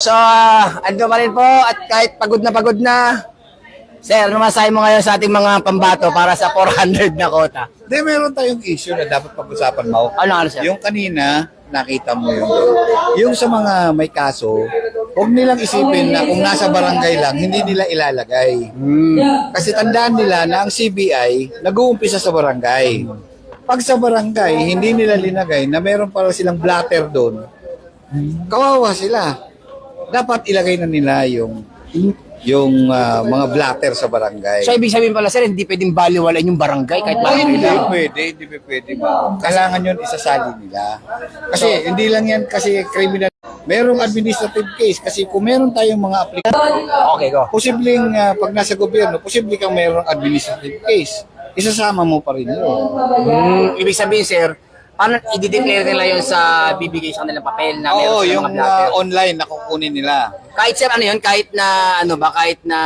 So, ah, ando pa rin po at kahit pagod na pagod na, Sir, masahe mo ngayon sa ating mga pambato para sa 400 na kota? Hindi, meron tayong issue na dapat pag-usapan mo. Ano ano, Sir? Yung kanina, nakita mo yun. Yung sa mga may kaso, huwag nilang isipin na kung nasa barangay lang, hindi nila ilalagay. Kasi tandaan nila na ang CBI, nag-uumpisa sa barangay. Pag sa barangay, hindi nila linagay na meron para silang blatter doon, kawawa sila. Dapat ilagay na nila yung yung ah, mga blatter sa barangay. So, ibig sabihin pala, Sir, hindi pwedeng baliwalain yung barangay kahit Ay, barangay hindi lang. pwede, hindi pwede ba? Kailangan yun isasali nila. Kasi hindi lang yan kasi criminal. Merong administrative case kasi kung meron tayong mga aplikant, Okay, go. posibleng ah, pag nasa gobyerno, posibleng kang merong administrative case. Isasama mo pa rin yun. Hmm, ibig sabihin, Sir, paano i-declare nila yun sa bibigay sa kanilang papel na meron Oo, sa yung mga blatter? ah, online na kukunin nila. kahit sir ano yun, kahit na ano ba, kahit na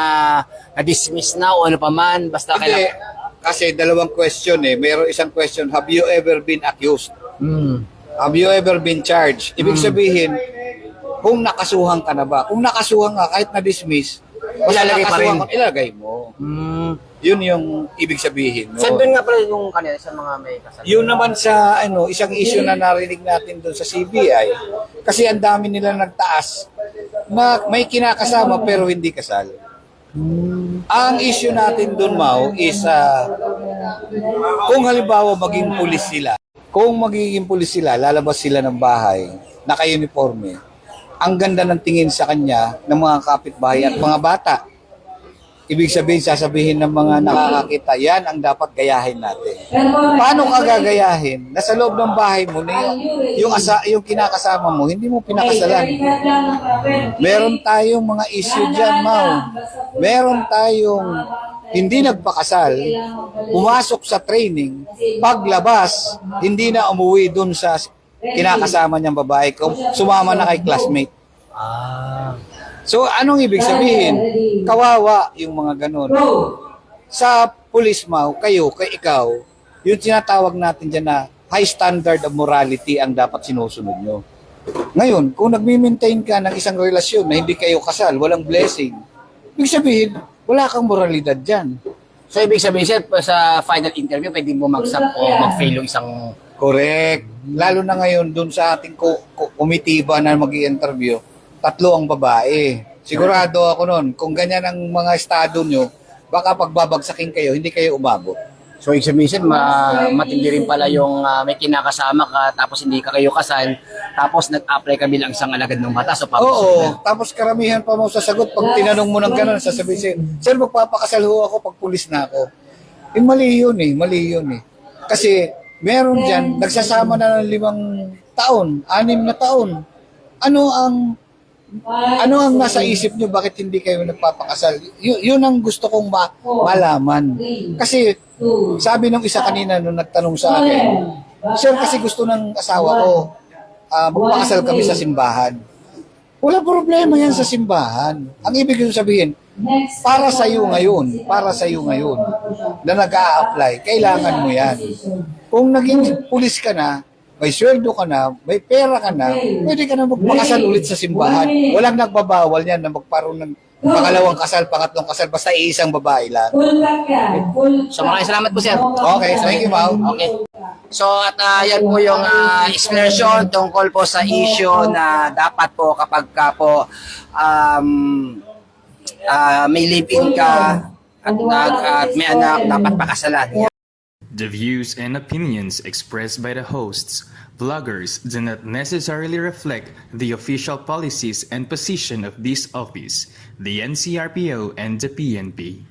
na-dismiss na o ano pa man, basta Hindi, kailangan. kasi dalawang question eh. Meron isang question, have you ever been accused? Hmm. Have you ever been charged? Ibig sabihin, kung nakasuhan ka na ba? Kung nakasuhan ka, kahit na-dismiss, basta Ilalagay pa rin. nakasuhan ka, ilalagay mo. Hmm. Yun yung ibig sabihin. No? Sir, doon nga pala yung kanila sa mga may kasal. Yun naman sa ano, isang issue na narinig natin doon sa CBI, kasi ang dami nila nagtaas na may kinakasama pero hindi kasal. Ang issue natin doon, Mau, is ah, kung halimbawa maging pulis sila, kung magiging pulis sila, lalabas sila ng bahay, naka-uniforme, ang ganda ng tingin sa kanya ng mga kapitbahay at mga bata. Ibig sabihin, sasabihin ng mga nakakakita, yan ang dapat gayahin natin. Paano ka gagayahin? Nasa loob ng bahay mo, na yung, yung, asa, yung kinakasama mo, hindi mo pinakasalan. Meron tayong mga issue dyan, Mau. Meron tayong hindi nagpakasal, pumasok sa training, paglabas, hindi na umuwi dun sa kinakasama niyang babae, kung sumama na kay classmate. Ah. So, anong ibig sabihin? Kawawa yung mga ganun. Sa police mo, kayo, kay ikaw, yung tinatawag natin dyan na high standard of morality ang dapat sinusunod nyo. Ngayon, kung nagmi-maintain ka ng isang relasyon na hindi kayo kasal, walang blessing, ibig sabihin, wala kang moralidad dyan. So, ibig sabihin, sir, sa final interview, pwede bumagsak o mag-fail yung isang... Correct. Lalo na ngayon, dun sa ating ko- ko- komitiba na mag interview tatlo ang babae. Sigurado ako nun, kung ganyan ang mga estado nyo, baka pagbabagsakin kayo, hindi kayo umabot. So, ibig sabihin, ma- matindi rin pala yung ah, may kinakasama ka, tapos hindi ka kayo kasal, tapos nag-apply ka bilang isang alagad ng mata. So. Oo, tapos karamihan pa mo sasagot pag tinanong mo ng gano'n, sasabihin sa'yo, Sir, magpapakasal ho ako pag pulis na ako. Eh, mali yun eh, mali yun eh. Kasi meron dyan, nagsasama na ng limang taon, anim na taon. Ano ang ano ang nasa isip nyo bakit hindi kayo nagpapakasal? Y- yun ang gusto kong ma- malaman. Kasi sabi nung isa kanina nung nagtanong sa akin, Sir, kasi gusto ng asawa ko, ah, magpakasal kami sa simbahan. Wala problema yan sa simbahan. Ang ibig kong sabihin, para sa iyo ngayon, para sa iyo ngayon, na nag apply kailangan mo yan. Kung naging pulis ka na, may sweldo ka na, may pera ka na, pwede ka na magpakasal ulit sa simbahan. Walang nagbabawal yan na magparoon ng pangalawang kasal, pangatlong kasal, basta iisang babae lang. Full lang yan. Full So, maraming salamat po, sir. Okay, thank you, Mau. Okay. So at ah, yan po yung uh, explanation tungkol po sa issue na dapat po kapag ka po um, ah, may live-in ka at, nag, at may anak, dapat pakasalan. The views and opinions expressed by the hosts, bloggers do not necessarily reflect the official policies and position of this office, the NCRPO, and the PNP.